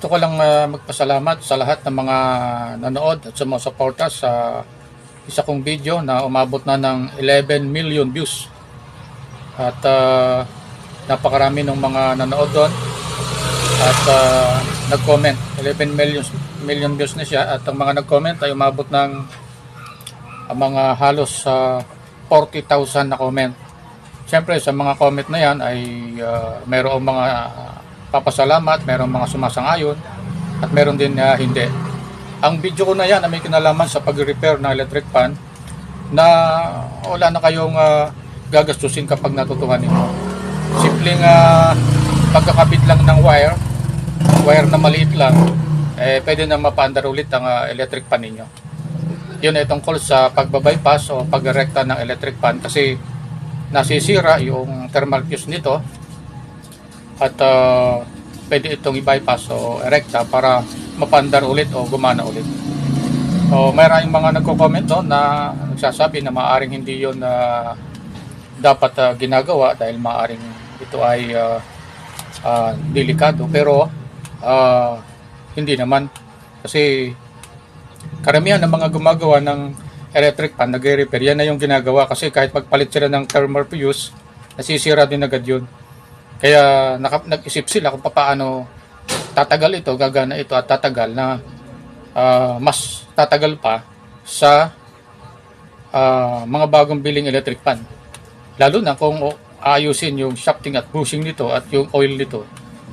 Gusto ko lang ah, magpasalamat sa lahat ng mga nanood at sa mga suporta sa isa kong video na umabot na ng 11 million views. At ah, napakarami ng mga nanood doon at ah, nag-comment. 11 million, million views na siya at ang mga nag-comment ay umabot ng ah, mga halos sa 40,000 na comment. Siyempre sa mga comment na yan ay ah, mayroong mga papasalamat, mayroong mga sumasang-ayon at meron din na hindi. Ang video ko na yan na may kinalaman sa pag-repair ng electric fan na wala na kayong ah, gagastusin kapag natutuhan ninyo. Simpleng ah, pagkakabit lang ng wire, wire na maliit lang, eh, pwede na mapaandar ulit ang ah, electric fan ninyo. Yun ay tungkol sa pagbabypass o pagrekta ng electric fan kasi nasisira yung thermal fuse nito at ah, pwede itong i-bypass o erekta para mapandar ulit o gumana ulit. So, mayroong mga nagko-comment doon na nagsasabi na maaring hindi yun na dapat ah, ginagawa dahil maaring ito ay ah, ah, delikado. Pero ah, hindi naman. Kasi karamihan ng mga gumagawa ng electric fan nagre-repair yan na yung ginagawa. Kasi kahit magpalit sila ng thermal fuse nasisira din agad yun kaya nag-isip sila kung paano tatagal ito, gagana ito at tatagal na ah, mas tatagal pa sa ah, mga bagong biling electric fan. Lalo na kung ayusin yung shafting at bushing nito at yung oil nito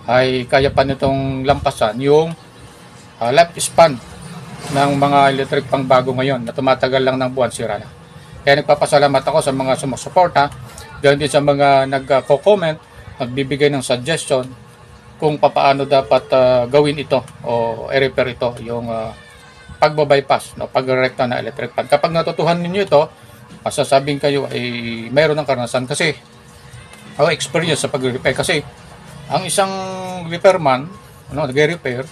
ay kaya pa nitong lampasan yung ah, lifespan ng mga electric pang bago ngayon na tumatagal lang ng buwan sira na. Kaya nagpapasalamat ako sa mga sumusuporta, ganoon din sa mga nagko-comment, nagbibigay ng suggestion kung papaano dapat ah, gawin ito o i-repair ito yung uh, pagbabypass, no, pagrekta na electric fan. Kapag natutuhan ninyo ito, masasabing kayo ay mayroon ng karanasan kasi o experience sa pag-repair kasi ang isang repairman, ano, nag-repair,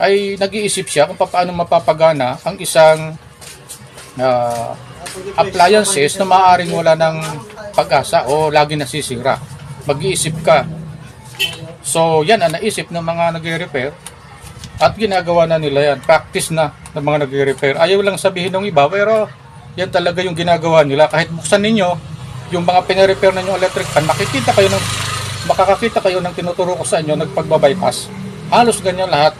ay nag-iisip siya kung paano mapapagana ang isang ah, appliances na maaaring wala ng pag-asa o lagi nasisira. Mag-iisip ka. So, yan ang naisip ng mga nagre-repair at ginagawa na nila yan. Practice na ng mga nagre-repair. Ayaw lang sabihin ng iba, pero yan talaga yung ginagawa nila. Kahit buksan ninyo, yung mga pinarepair na yung electric fan, makikita kayo ng, makakakita kayo ng tinuturo ko sa inyo, nagpagbabypass. Halos ganyan lahat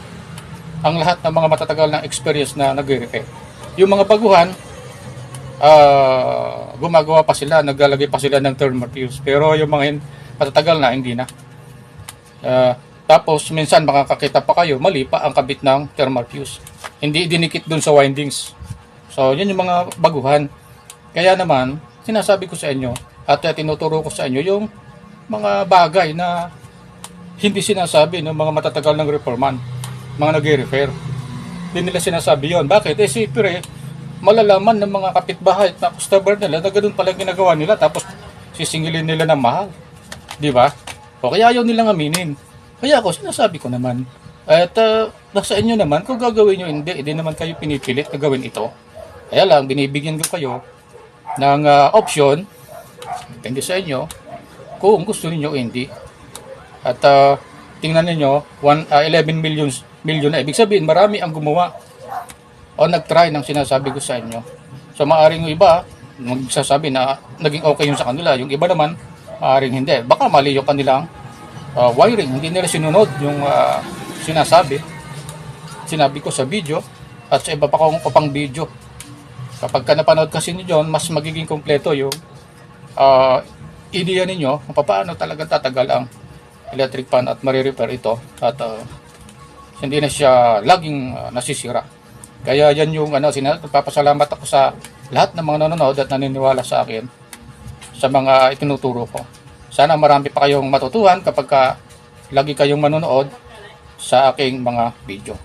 ang lahat ng mga matatagal ng experience na nagre-repair. Yung mga baguhan, ah, gumagawa pa sila, naglalagay pa sila ng thermal fuse. Pero yung mga matatagal na, hindi na. Ah, tapos, minsan makakakita pa kayo, mali pa ang kabit ng thermal fuse. Hindi dinikit dun sa windings. So, yun yung mga baguhan. Kaya naman, sinasabi ko sa inyo, at uh, tinuturo ko sa inyo yung mga bagay na hindi sinasabi ng mga matatagal ng repairman, mga nag-repair. Hindi nila sinasabi yon. Bakit? Eh, siyempre, malalaman ng mga kapitbahay at customer nila na ganun pala ginagawa nila tapos sisingilin nila ng mahal. Di ba? O kaya ayaw nilang aminin. Kaya ako, sinasabi ko naman. At uh, nasa inyo naman, kung gagawin nyo, hindi, hindi naman kayo pinipilit na gawin ito. Kaya lang, binibigyan ko kayo ng ah, option, depende sa inyo, kung gusto niyo hindi. At ah, tingnan niyo one, ah, 11 million, million na. Ibig sabihin, marami ang gumawa o nag-try ng sinasabi ko sa inyo. So maaring yung iba, magsasabi na naging okay yung sa kanila. Yung iba naman, maaring hindi. Baka mali yung kanilang ah, wiring. Hindi nila sinunod yung ah, sinasabi. Sinabi ko sa video at sa iba pa kong upang video. Kapag ka napanood kasi ni John, mas magiging kompleto yung ah, ideya ninyo kung paano talagang tatagal ang electric fan at marirepair ito at ah, hindi na siya laging ah, nasisira. Kaya yan yung ano, sina- nagpapasalamat ako sa lahat ng mga nanonood at naniniwala sa akin sa mga itinuturo ko. Sana marami pa kayong matutuhan kapag ka lagi kayong manonood sa aking mga video.